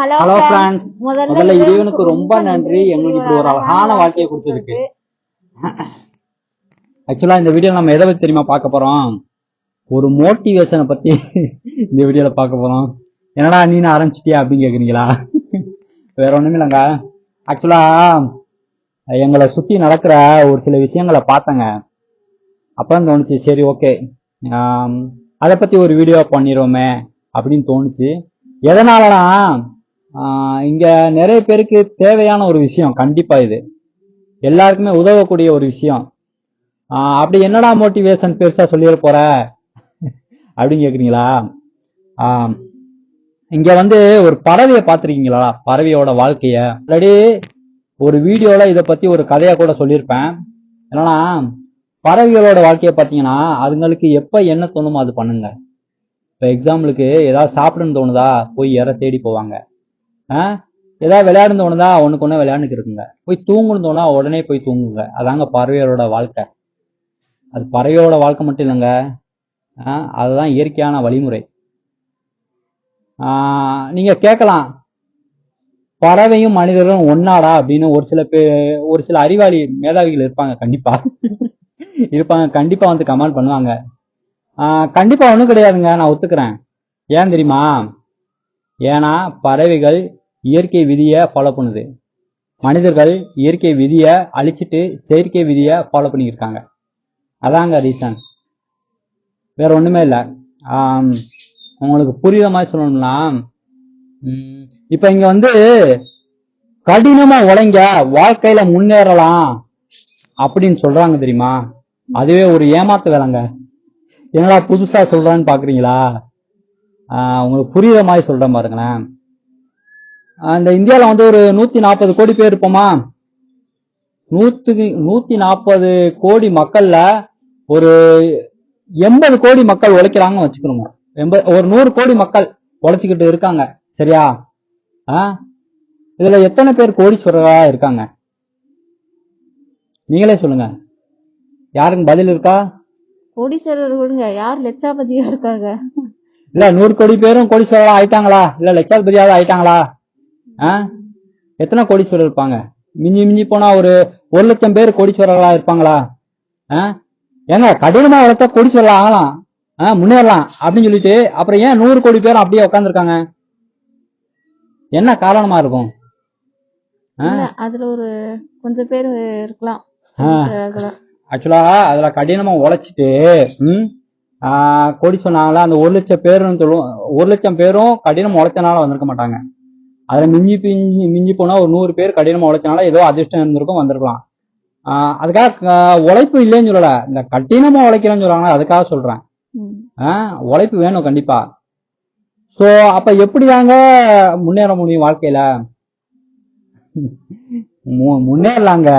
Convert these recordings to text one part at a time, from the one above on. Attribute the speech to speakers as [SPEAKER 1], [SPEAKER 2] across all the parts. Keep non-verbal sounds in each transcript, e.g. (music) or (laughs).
[SPEAKER 1] Hello
[SPEAKER 2] friends
[SPEAKER 1] முதல்ல இறைவனுக்கு
[SPEAKER 2] ரொம்ப நன்றி. எங்களுக்கு இப்படி ஒரு அழகான வாழ்க்கையை கொடுத்ததுக்கு. ஆக்சுவலா இந்த வீடியோ நம்ம எதை பத்தி தெரியுமா பார்க்க போறோம்? ஒரு மோட்டிவேஷனை பத்தி இந்த வீடியோல பார்க்க போறோம். என்னடா நீ ஆரம்பிச்சிட்டியா அப்படின்னு கேக்குறீங்களா? வேற ஒண்ணுமே இல்லைங்க. ஆக்சுவலா எங்களை சுத்தி நடக்கிற ஒரு சில விஷயங்களை பார்த்தேங்க. அப்பதான் தோணுச்சு சரி ஓகே அதை பத்தி ஒரு வீடியோ பண்ணிடுவோமே அப்படின்னு தோணுச்சு. எதனாலனா ஆஹ் இங்க நிறைய பேருக்கு தேவையான ஒரு விஷயம் கண்டிப்பா இது. எல்லாருக்குமே உதவக்கூடிய ஒரு விஷயம். அப்படி என்னடா மோட்டிவேஷன் பெருசா சொல்லிட போற? அப்படின்னு கேக்குறீங்களா? இங்க வந்து ஒரு பறவையை பார்த்துருக்கீங்களா? பறவையோட வாழ்க்கைய. ஆல்ரெடி ஒரு வீடியோல இதை பத்தி ஒரு கதையா கூட சொல்லியிருப்பேன். என்னன்னா பறவைகளோட வாழ்க்கைய பார்த்தீங்கன்னா அதுங்களுக்கு எப்ப என்ன தோணுமோ அது பண்ணுங்க. இப்ப எக்ஸாம்பிளுக்கு ஏதாவது சாப்பிடணும்னு தோணுதா? போய் இற தேடி போவாங்க. ஏதாவது விளையாடணும் தோணுதா ஒண்ணுக்கு ஒண்ணு விளையாண்டுக்கு இருக்குங்க. போய் தூங்கணும் தோணா உடனே போய் தூங்குங்க. அதாங்க பறவையோட வாழ்க்கை. அது பறவையோட வாழ்க்கை மட்டும் இல்லைங்க. ஆ, அதுதான் இயற்கையான வழிமுறை. நீங்க கேட்கலாம். பறவையும் மனிதரும் ஒன்னாடா அப்படின்னு ஒரு சில பே ஒரு சில அறிவாளி மேதாவிகள் இருப்பாங்க. கண்டிப்பா. இருப்பாங்க. கண்டிப்பா வந்து கமெண்ட் பண்ணுவாங்க. கண்டிப்பா ஒன்றும் கிடையாதுங்க. நான் ஒத்துக்கிறேன். ஏன் தெரியுமா? ஏன்னா பறவைகள் இயற்கை விதியை ஃபாலோ பண்ணுது. மனிதர்கள் இயற்கை விதியை அழிச்சிட்டு செயற்கை விதியை ஃபாலோ பண்ணியிருக்காங்க அதாங்க ரீசன் வேற ஒன்றுமே இல்லை. உங்களுக்கு புரியுற மாதிரி சொல்லணும்னா இப்போ இங்கே வந்து கடினமாக உழைங்க வாழ்க்கையில் முன்னேறலாம் அப்படின்னு சொல்கிறாங்க தெரியுமா? அதுவே ஒரு ஏமாத்து வேலைங்க. என்னடா புதுசாக சொல்கிறான்னு பார்க்குறீங்களா உங்களுக்கு புரியுற மாதிரி சொல்கிறேன் பாருங்களேன். இந்த இந்தியால வந்து ஒரு நூத்தி நாற்பது கோடி பேர் இருப்போமா? நூத்துக்கு நூத்தி நாற்பது கோடி மக்கள்ல ஒரு எண்பது கோடி மக்கள் உழைக்கிறாங்க வச்சுக்கிறோங்க எண்பது ஒரு நூறு கோடி மக்கள் உழைச்சிக்கிட்டு இருக்காங்க. சரியா? ஆ? இதுல எத்தனை பேர் கோடீஸ்வரரா இருக்காங்க? நீங்களே சொல்லுங்க. யாருக்கு பதில் இருக்கா?
[SPEAKER 1] கோடீஸ்வரர் விடுங்க யார் லட்சாபதியா இருக்காங்க?
[SPEAKER 2] இல்ல நூறு கோடி பேரும் கோடீஸ்வரரா ஆயிட்டாங்களா? இல்ல லட்சாதிபதியாவது ஆயிட்டாங்களா? ஆ? எத்தனை கோடீஸ்வரர் இருப்பாங்க? மிஞ்சி மிஞ்சி போனா ஒரு ஒரு லட்சம் பேர் கோடீஸ்வரர்களா இருப்பாங்களா? ஆ? ஏங்க கடினமா வளர்த்தா கோடீஸ்வரர் ஆகலாம். ஆ முன்னேறலாம் அப்படின்னு சொல்லிட்டு அப்புறம் ஏன் நூறு கோடி பேர் அப்படியே உட்காந்துருக்காங்க என்ன காரணமா இருக்கும்?
[SPEAKER 1] அதுல ஒரு கொஞ்சம் பேர் இருக்கலாம்.
[SPEAKER 2] ஆக்சுவலா அதுல கடினமா உழைச்சிட்டு கோடி சொன்னாங்களா அந்த ஒரு லட்சம் பேரும் சொல்லுவோம் ஒரு லட்சம் பேரும் கடினமா உழைச்சனால வந்திருக்க மாட்டாங்க. அதுல மிஞ்சி பிஞ்சி மிஞ்சி போனா ஒரு நூறு பேர் கடினமா உழைச்சனால ஏதோ அதிர்ஷ்டம் இருந்திருக்கும் வந்திருக்கலாம். அதுக்காக உழைப்பு இல்லைன்னு சொல்லல. இந்த கடினமா உழைக்கிறேன்னு சொல்றாங்களா அதுக்காக. ஆஹ் உழைப்பு வேணும் கண்டிப்பா. சோ அப்ப எப்படிதாங்க முன்னேற முடியும் வாழ்க்கையில? முன்னேறலாங்க.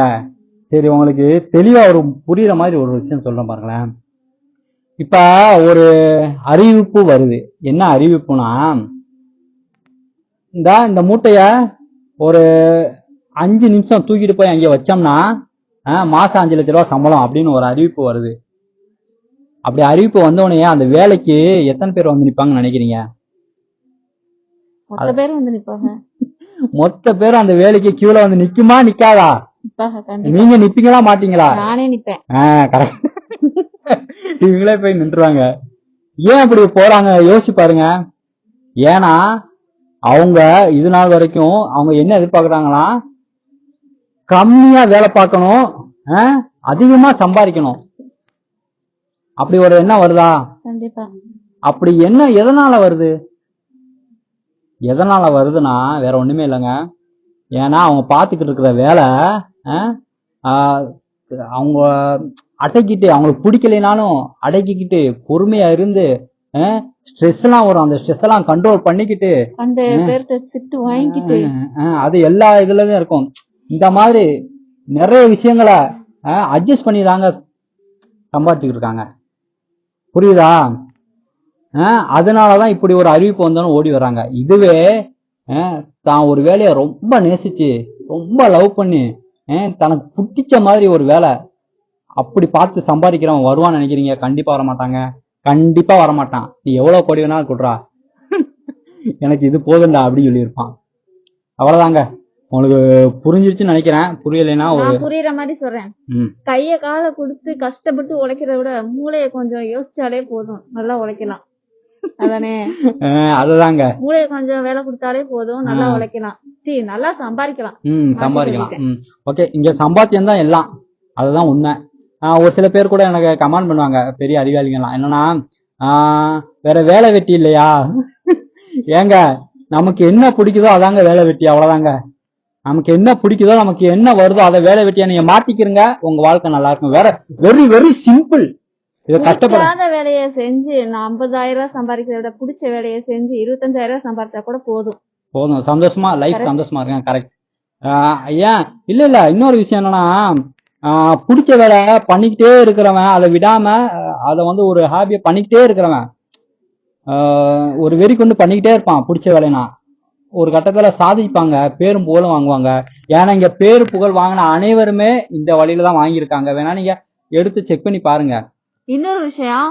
[SPEAKER 2] சரி உங்களுக்கு தெளிவா ஒரு புரியுற மாதிரி ஒரு விஷயம் சொல்றேன் பாருங்களேன். இப்ப ஒரு அறிவிப்பு வருது. என்ன அறிவிப்புனா இந்த இந்த மூட்டைய ஒரு அஞ்சு நிமிஷம் தூக்கிட்டு போய் அங்கே வச்சோம்னா மாசம் அஞ்சு லட்ச ரூபா சம்பளம் அப்படின்னு ஒரு அறிவிப்பு வருது. அப்படி அறிவிப்பு வந்தோடனே அந்த வேலைக்கு எத்தனை பேர் வந்து நிப்பாங்கன்னு நினைக்கிறீங்க?
[SPEAKER 1] மொத்த பேரும் வந்து நிப்பாங்க. (laughs)
[SPEAKER 2] மொத்த பேரும் அந்த வேலைக்கு கியூல வந்து நிக்குமா நிக்காதா? நீங்க நிப்பீங்களா மாட்டீங்களா?
[SPEAKER 1] நானே நிப்பேன்.
[SPEAKER 2] இவங்களே போய் நின்றுவாங்க ஏன் அப்படி போறாங்க யோசிச்சு பாருங்க. ஏன்னா அவங்க இது நாள் வரைக்கும் அவங்க என்ன எதிர்பார்க்கறாங்கன்னா கம்மியா வேலை பார்க்கணும் ஆ, அதிகமா சம்பாதிக்கணும். அப்படி ஒரு எண்ணம் வருதா? அப்படி என்ன எதனால வருது? எதனால வருதுன்னா வேற ஒண்ணுமே இல்லைங்க. ஏன்னா அவங்க பார்த்துக்கிட்டு இருக்கிற வேலை அவங்க அடக்கிட்டு அவங்களுக்கு பிடிக்கலைனாலும் அடக்கிக்கிட்டு பொறுமையா இருந்து ஸ்ட்ரெஸ் எல்லாம் வரும். அந்த ஸ்ட்ரெஸ் எல்லாம் கண்ட்ரோல் பண்ணிக்கிட்டு
[SPEAKER 1] அந்த திட்டு வாங்கிட்டு
[SPEAKER 2] ஆஹ், அது எல்லா இதுலயும் இருக்கும். இந்த மாதிரி நிறைய விஷயங்களை அட்ஜஸ்ட் பண்ணி தாங்க சம்பாதிச்சுக்கிட்டு இருக்காங்க. புரியுதா? அதனாலதான் இப்படி ஒரு அறிவிப்பு வந்தாலும் ஓடி வர்றாங்க. இதுவே தான் ஒரு வேலையை ரொம்ப நேசிச்சு ரொம்ப லவ் பண்ணி தனக்கு பிடிச்ச மாதிரி ஒரு வேலை அப்படி பார்த்து சம்பாதிக்கிறவன் வருவான்னு நினைக்கிறீங்க? கண்டிப்பா வர மாட்டாங்க கண்டிப்பா வரமாட்டான். நீ எவ்வளவு கோடி வேணாலும் கொடுறா. எனக்கு இது போதும்டா அப்படின்னு சொல்லியிருப்பான். அவ்வளவுதாங்க. உங்களுக்கு புரிஞ்சிருச்சுன்னு நினைக்கிறேன். புரியலைன்னா ஒரு
[SPEAKER 1] புரியுற மாதிரி சொல்றேன். கைய காலை கொடுத்து கஷ்டப்பட்டு உழைக்கிறத விட மூளைய கொஞ்சம் யோசிச்சாலே போதும். நல்லா உழைக்கலாம். அதானே?
[SPEAKER 2] அதுதாங்க.
[SPEAKER 1] மூளைய கொஞ்சம் வேலை கொடுத்தாலே போதும். நல்லா. உழைக்கலாம். சீ நல்லா சம்பாதிக்கலாம்.
[SPEAKER 2] சம்பாதிக்கலாம். ஓகே இங்க சம்பாத்தியம் தான் எல்லாம். அதுதான் உண்மை. ஒரு சில பேர் கூட எனக்கு கமெண்ட் பண்ணுவாங்க பெரிய அறிவாளிங்கலாம் என்னன்னா வேற வேலை வெட்டி இல்லையா? ஏங்க நமக்கு என்ன பிடிக்குதோ அதாங்க வேலை வெட்டி அவ்வளவுதாங்க. நமக்கு என்ன பிடிக்குதோ நமக்கு என்ன வருதோ அதை வேலை வெட்டியா நீங்க மாத்திக்கிறங்க உங்க வாழ்க்கை நல்லா இருக்கும் வேற வெரி வெரி சிம்பிள் இதை கஷ்டப்பட
[SPEAKER 1] பிடிக்காத வேலையை செஞ்சு நான் ஐம்பதாயிரம் ரூபாய் சம்பாதிக்கிறத விட பிடிச்ச வேலையை செஞ்சு இருபத்தஞ்சாயிரம் ரூபாய் சம்பாதிச்சா கூட போதும்.
[SPEAKER 2] போதும். சந்தோஷமா லைஃப். சந்தோஷமா இருக்கேன் கரெக்ட் ஏன்? இல்ல இல்ல இன்னொரு விஷயம் என்னன்னா பிடிச்ச வேலை பண்ணிக்கிட்டே இருக்கிறவன் அதை விடாம அதை வந்து ஒரு ஹாபியை பண்ணிக்கிட்டே இருக்கிறவன் ஒரு வெறி கொண்டு பண்ணிக்கிட்டே இருப்பான் பிடிச்ச வேலைனா ஒரு கட்டத்தில் சாதிப்பாங்க பேரும் புகழும் வாங்குவாங்க. ஏன்னா இங்க பேரு புகழ் வாங்கின அனைவருமே இந்த வழியில தான் வாங்கியிருக்காங்க. வேணா நீங்க எடுத்து செக் பண்ணி பாருங்க.
[SPEAKER 1] இன்னொரு விஷயம்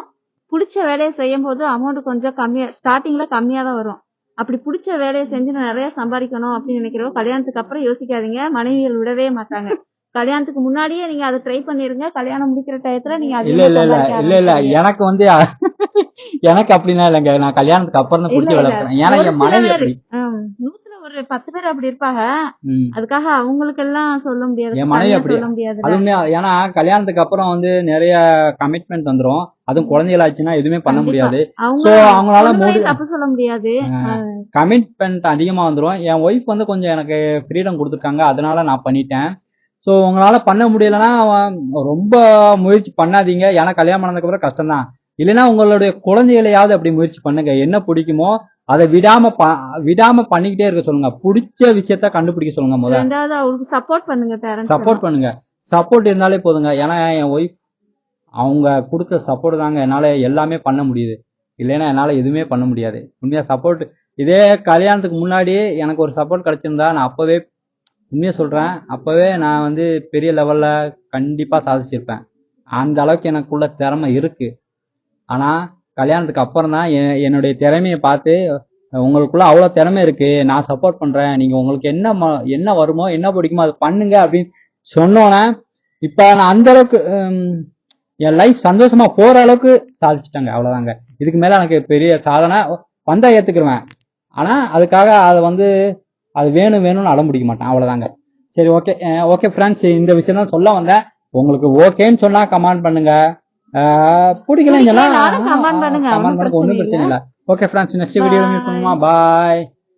[SPEAKER 1] பிடிச்ச வேலையை செய்யும் போது அமௌண்ட் கொஞ்சம் கம்மியா ஸ்டார்டிங்ல கம்மியா தான் வரும். அப்படி பிடிச்ச வேலையை செஞ்சு நான் நிறைய சம்பாதிக்கணும் அப்படின்னு நினைக்கிறோம் கல்யாணத்துக்கு அப்புறம் யோசிக்காதீங்க. மனைவியர் விடவே மாட்டாங்க. கல்யாணத்துக்கு முன்னாடியே நீங்க அதை ட்ரை பண்ணிருங்க. கல்யாணம் முடிக்கிற டயத்துல நீங்க
[SPEAKER 2] இல்ல இல்ல இல்ல இல்ல இல்ல. எனக்கு வந்து எனக்கு அப்படின்னா இல்லைங்க. நான் கல்யாணத்துக்கு அப்புறம் தான்
[SPEAKER 1] இல்ல.
[SPEAKER 2] இருக்கிறேன் ஏன்னா என் மனைவி
[SPEAKER 1] நூத்துல ஒரு பத்து பேர் அப்படி இருப்பாங்க. அதுக்காக அவங்களுக்கு எல்லாம் சொல்ல முடியாது.
[SPEAKER 2] என் மனைவி அப்படி.
[SPEAKER 1] சொல்ல முடியாது.
[SPEAKER 2] அது ஏன்னா கல்யாணத்துக்கு அப்புறம் வந்து நிறைய கமிட்மெண்ட் வந்துரும். அதுவும் குழந்தைகள் ஆச்சுன்னா எதுவுமே பண்ண. முடியாது. சோ அவங்களால முடி
[SPEAKER 1] தப்பு சொல்ல முடியாது.
[SPEAKER 2] கமிட்மெண்ட் அதிகமா வந்துரும். என் ஒய்ஃப் வந்து கொஞ்சம் எனக்கு ஃப்ரீடம் கொடுத்துருக்காங்க. அதனால நான் பண்ணிட்டேன். சோ உங்களால பண்ண முடியலன்னா ரொம்ப முயற்சி பண்ணாதீங்க. ஏன்னா கல்யாணம் பண்ணதுக்கு அப்புறம் கஷ்டம் தான் இல்லைன்னா உங்களுடைய குழந்தைகளையாவது அப்படி முயற்சி பண்ணுங்க. என்ன பிடிக்குமோ அதை விடாம விடாம பண்ணிக்கிட்டே இருக்க சொல்லுங்க. பிடிச்ச விஷயத்த கண்டுபிடிக்க சொல்லுங்க முதல்ல.
[SPEAKER 1] அவங்களுக்கு சப்போர்ட் பண்ணுங்க
[SPEAKER 2] சப்போர்ட் பண்ணுங்க. சப்போர்ட் இருந்தாலே போதுங்க. ஏன்னா என் ஒய்ஃப் அவங்க கொடுத்த சப்போர்ட் தாங்க என்னால எல்லாமே பண்ண முடியுது. இல்லைன்னா என்னால எதுவுமே பண்ண முடியாது. உண்மையா சப்போர்ட் இதே கல்யாணத்துக்கு முன்னாடியே எனக்கு ஒரு சப்போர்ட் கிடைச்சிருந்தா நான் அப்பவே உண்மையாக சொல்கிறேன் அப்போவே நான் வந்து பெரிய லெவலில் கண்டிப்பாக சாதிச்சிருப்பேன். அந்த அளவுக்கு எனக்குள்ள திறமை இருக்குது ஆனால் கல்யாணத்துக்கு அப்புறம் தான் எ- என்னுடைய திறமையை பார்த்து உங்களுக்குள்ள அவ்வளோ திறமை இருக்குது நான் சப்போர்ட் பண்ணுறேன் நீங்கள் உங்களுக்கு என்ன ம- என்ன வருமோ என்ன பிடிக்குமோ அதை பண்ணுங்க அப்படின்னு சொன்னோன்னே இப்போ நான் அந்த அளவுக்கு என் லைஃப் சந்தோஷமா போகிற அளவுக்கு சாதிச்சிட்டாங்க அவ்வளோதாங்க இதுக்கு மேலே எனக்கு பெரிய சாதனை வந்தால் ஏற்றுக்குருவேன் ஆனால் அதுக்காக அதை வந்து அது வேணும் வேணும்னு அடம் பிடிக்க மாட்டேன். அவ்வளவுதாங்க. சரி ஓகே ஓகே ஃப்ரெண்ட்ஸ் இந்த விஷயம் தான் சொல்ல வந்தேன். உங்களுக்கு ஓகேன்னு சொன்னா கமெண்ட் பண்ணுங்க. பிடிக்கலன்னு சொன்னா கமெண்ட் பண்ணுங்க. ஒன்றும்
[SPEAKER 1] பிரச்சனை
[SPEAKER 2] பிரச்சனை இல்லை. Okay friends next video meet பண்ணுமா பாய்